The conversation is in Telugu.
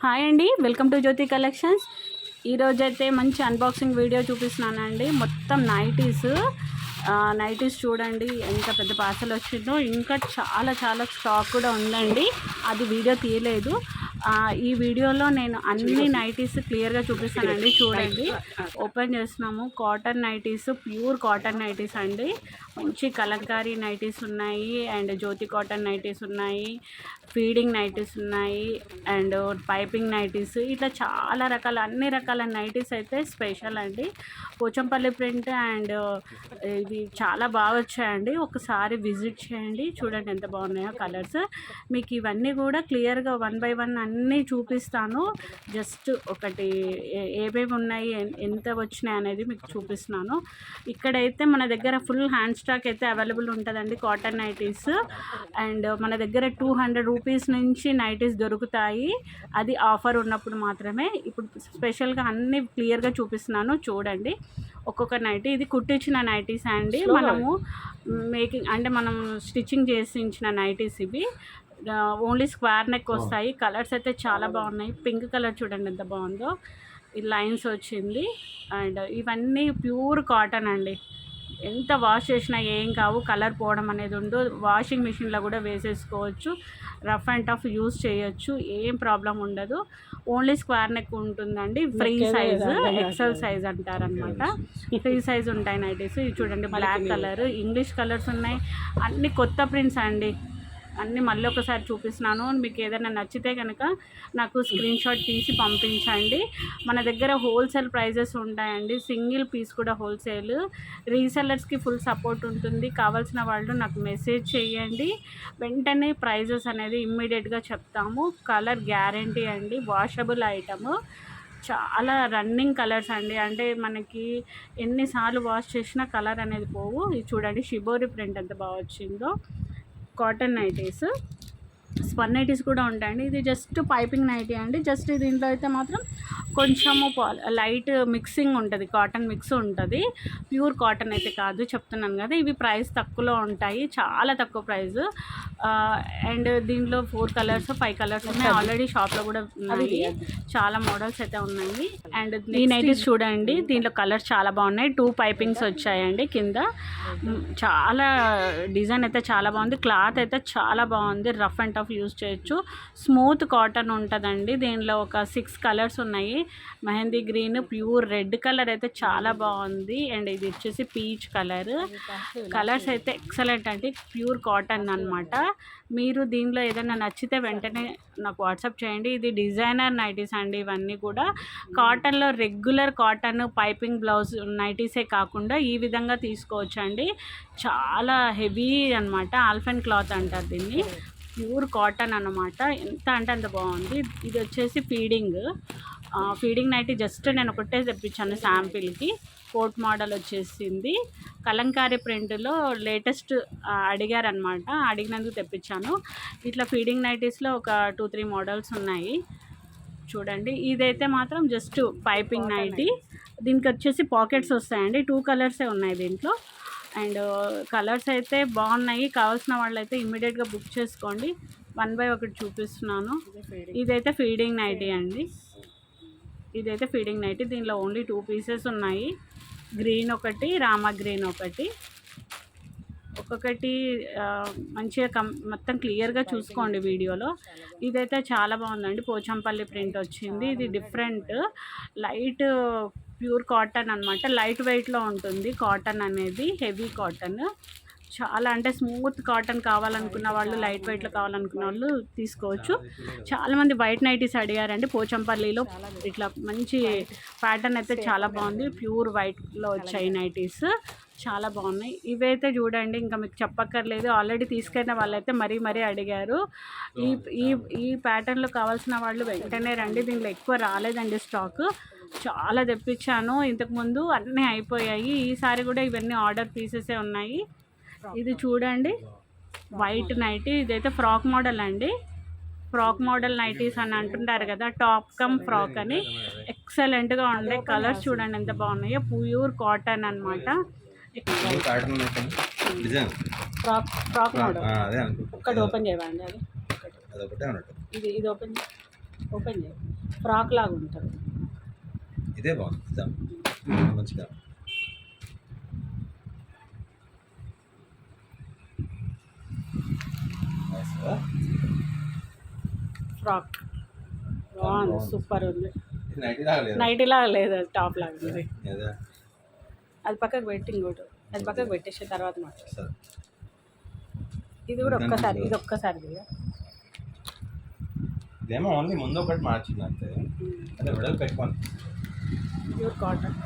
హాయ్ అండి వెల్కమ్ టు జ్యోతి కలెక్షన్స్. ఈరోజు అయితే మంచి అన్బాక్సింగ్ వీడియో చూపిస్తున్నానండి. మొత్తం నైటీస్ నైటీస్ చూడండి ఎంత పెద్ద పార్సల్ వచ్చిందో. ఇంకా చాలా చాలా స్టాక్ కూడా ఉందండి. అది వీడియో తీయలేదు. ఈ వీడియోలో నేను అన్ని నైటీస్ క్లియర్గా చూపిస్తానండి. చూడండి. ఓపెన్ చేస్తున్నాము. Cotton nighties pure cotton nighties అండి. మంచి కలంకారీ నైటీస్ ఉన్నాయి. అండ్ జ్యోతి కాటన్ నైటీస్ ఉన్నాయి. ఫీడింగ్ నైటీస్ ఉన్నాయి. అండ్ పైపింగ్ నైటీస్ ఇట్లా చాలా రకాల అన్ని రకాల నైటీస్ అయితే స్పెషల్ అండి. పోచంపల్లి ప్రింట్ అండ్ ఇవి చాలా బాగా వచ్చాయండి. ఒకసారి విజిట్ చేయండి. చూడండి ఎంత బాగున్నాయో కలర్స్ మీకు ఇవన్నీ కూడా క్లియర్గా వన్ బై వన్ అన్నీ చూపిస్తాను. జస్ట్ ఒకటి ఏ- ఏమేమి ఉన్నాయి ఎంత వచ్చినాయి అనేది మీకు చూపిస్తున్నాను. ఇక్కడైతే మన దగ్గర ఫుల్ హ్యాండ్ స్టాక్ అయితే అవైలబుల్ ఉంటుందండి కాటన్ నైటీస్. అండ్ మన దగ్గర టూ హండ్రెడ్ రూపీస్ నుంచి నైటీస్ దొరుకుతాయి. అది ఆఫర్ ఉన్నప్పుడు మాత్రమే. ఇప్పుడు స్పెషల్గా అన్ని క్లియర్గా చూపిస్తున్నాను. చూడండి. ఒక్కొక్క నైటీ ఇది కుట్టించిన నైటీస్ అండి. మనము మేకింగ్ అంటే మనం స్టిచ్చింగ్ చేసి ఇచ్చిన నైటీస్ ఇవి. ఓన్లీ స్క్వేర్ నెక్ వస్తాయి. కలర్స్ అయితే చాలా బాగున్నాయి. పింక్ కలర్ చూడండి ఎంత బాగుందో. ఈ లైన్స్ వచ్చింది. అండ్ ఇవన్నీ ప్యూర్ కాటన్ అండి. ఎంత వాష్ చేసినా ఏం కావు. కలర్ పోవడం అనేది ఉండదు. వాషింగ్ మిషన్లో కూడా వేసేసుకోవచ్చు. రఫ్ అండ్ టఫ్ యూస్ చేయొచ్చు. ఏం ప్రాబ్లం ఉండదు. ఓన్లీ స్క్వేర్ నెక్ ఉంటుందండి. ఫ్రీ సైజ్ ఎక్సెల్ సైజ్ అంటారనమాట ఫ్రీ సైజ్ ఉంటాయి నైటీస్. ఇవి చూడండి బ్లాక్ కలర్ ఇంగ్లీష్ కలర్స్ ఉన్నాయి. అన్ని కొత్త ప్రింట్స్ అండి. అన్నీ మళ్ళీ ఒకసారి చూపిస్తున్నాను. మీకు ఏదైనా నచ్చితే కనుక నాకు స్క్రీన్ షాట్ తీసి పంపించండి. మన దగ్గర హోల్సేల్ ప్రైజెస్ ఉంటాయండి. సింగిల్ పీస్ కూడా హోల్సేల్ రీసెల్లర్స్కి ఫుల్ సపోర్ట్ ఉంటుంది. కావాల్సిన వాళ్ళు నాకు మెసేజ్ చేయండి. వెంటనే ప్రైజెస్ అనేది ఇమ్మీడియట్గా చెప్తాము. కలర్ గ్యారంటీ అండి. వాషబుల్ ఐటము చాలా రన్నింగ్ కలర్స్ అండి. అంటే మనకి ఎన్నిసార్లు వాష్ చేసినా కలర్ అనేది పోవు. ఇది చూడండి షిబోరి ప్రింట్ ఎంత బాగా వచ్చిందో. Cotton nighties. స్పన్ నైటీస్ కూడా ఉంటాయండి. ఇది జస్ట్ పైపింగ్ నైటీ అండి. జస్ట్ దీంట్లో అయితే మాత్రం కొంచెము లైట్ మిక్సింగ్ ఉంటుంది. కాటన్ మిక్స్ ఉంటుంది. ప్యూర్ కాటన్ అయితే కాదు చెప్తున్నాను కదా. ఇవి ప్రైస్ తక్కువలో ఉంటాయి. చాలా తక్కువ ప్రైస్. అండ్ దీంట్లో ఫోర్ కలర్స్ ఫైవ్ కలర్స్ ఉన్నాయి. ఆల్రెడీ షాప్లో కూడా ఉన్నాయి. చాలా మోడల్స్ అయితే ఉన్నాయి. అండ్ ఈ నైటీస్ చూడండి. దీంట్లో కలర్స్ చాలా బాగున్నాయి. టూ పైపింగ్స్ వచ్చాయండి కింద. చాలా డిజైన్ అయితే చాలా బాగుంది. క్లాత్ అయితే చాలా బాగుంది. రఫ్ అండ్ టఫ్ యూజ్ చేయొచ్చు. స్మూత్ కాటన్ ఉంటుందండి. దీనిలో ఒక సిక్స్ కలర్స్ ఉన్నాయి. Mehndi green pure red colour అయితే చాలా బాగుంది. అండ్ ఇది వచ్చేసి పీచ్ కలర్. కలర్స్ అయితే ఎక్సలెంట్ అండి. ప్యూర్ కాటన్ అనమాట మీరు దీనిలో ఏదైనా నచ్చితే వెంటనే నాకు వాట్సాప్ చేయండి. ఇది డిజైనర్ నైటీస్ అండి ఇవన్నీ కూడా. కాటన్లో రెగ్యులర్ కాటన్ పైపింగ్ బ్లౌజ్ నైటీసే కాకుండా ఈ విధంగా తీసుకోవచ్చు అండి చాలా హెవీ అనమాట ఆల్ఫెన్ క్లాత్ అంటారు దీన్ని. ప్యూర్ కాటన్ అన్నమాట. ఎంత అంటే అంత బాగుంది. ఇది వచ్చేసి ఫీడింగ్. ఫీడింగ్ నైటీ జస్ట్ నేను ఒకటే తెప్పించాను శాంపిల్కి. కోట్ మోడల్ వచ్చేసింది. కలంకారీ ప్రింట్లో లేటెస్ట్ అడిగారనమాట అడిగినందుకు తెప్పించాను. ఇట్లా ఫీడింగ్ నైటీస్లో ఒక టూ త్రీ మోడల్స్ ఉన్నాయి. చూడండి. ఇదైతే మాత్రం జస్ట్ పైపింగ్ నైటీ. దీనికి వచ్చేసి పాకెట్స్ వస్తాయండి. టూ కలర్సే ఉన్నాయి దీంట్లో. అండ్ కలర్స్ అయితే బాగున్నాయి. కావాల్సిన వాళ్ళు అయితే ఇమ్మీడియట్గా బుక్ చేసుకోండి. వన్ బై ఒకటి చూపిస్తున్నాను. ఇదైతే ఫీడింగ్ నైటీ అండి. ఇదైతే ఫీడింగ్ నైటీ. దీనిలో ఓన్లీ టూ పీసెస్ ఉన్నాయి. గ్రీన్ ఒకటి రామా గ్రీన్ ఒకటి. ఒక్కొక్కటి మంచిగా కం మొత్తం క్లియర్గా చూసుకోండి వీడియోలో. ఇదైతే చాలా బాగుందండి. పోచంపల్లి ప్రింట్ వచ్చింది. ఇది డిఫరెంట్. లైట్ ప్యూర్ కాటన్ అనమాట లైట్ వెయిట్లో ఉంటుంది కాటన్ అనేది హెవీ కాటన్. చాలా అంటే స్మూత్ కాటన్ కావాలనుకున్న వాళ్ళు లైట్ వెయిట్లో కావాలనుకున్న వాళ్ళు తీసుకోవచ్చు. చాలామంది వైట్ నైటీస్ అడిగారండి పోచంపల్లిలో ఇట్లా మంచి ప్యాటర్న్ అయితే చాలా బాగుంది. ప్యూర్ వైట్లో వచ్చాయి నైటీస్. చాలా బాగున్నాయి. ఇవైతే చూడండి ఇంకా మీకు చెప్పక్కర్లేదు. ఆల్రెడీ తీసుకెళ్ళిన వాళ్ళైతే మరీ మరీ అడిగారు. ఈ ఈ ఈ ప్యాటర్న్లో కావాల్సిన వాళ్ళు వెంటనే రండి దీనిలో ఎక్కువ రాలేదండి స్టాక్. చాలా తెప్పించాను. ఇంతకుముందు అన్నీ అయిపోయాయి. ఈసారి కూడా ఇవన్నీ ఆర్డర్ పీసెసే ఉన్నాయి. ఇది చూడండి. వైట్ నైటీ ఇదైతే ఫ్రాక్ మోడల్ అండి. ఫ్రాక్ మోడల్ నైటీస్ అని అంటుంటారు కదా టాప్ కమ్ ఫ్రాక్ అని. ఎక్సలెంట్గా ఉండే కలర్స్ చూడండి ఎంత బాగున్నాయో. ప్యూర్ కాటన్ అనమాట ఫ్రాక్ ఫ్రాక్ మోడల్ ఓపెన్ చేయండి అది ఇది ఇది ఓపెన్ ఓపెన్ ఫ్రాక్ లాగా ఉంటుంది. ఇదే బాగుంది. ఇద్దాం మంచిగా? ఫ్రాక్. బాగుంది. సూపర్ ఉంది. నైట్ లాగా లేదు? అది టాప్ లాగా ఉంది. అదే. పక్కకు పెట్టి ఇంకోటి. అది పక్కకు పెట్టేసిన తర్వాత మాట్లాడు ఇది కూడా ఒక్కసారి ఇది ఒక్కసారి. ఇదేమో ఓన్లీ ముందు ఒకటి మార్చింది అంతే అదే విడలు పెట్టుకోండి. Pure cotton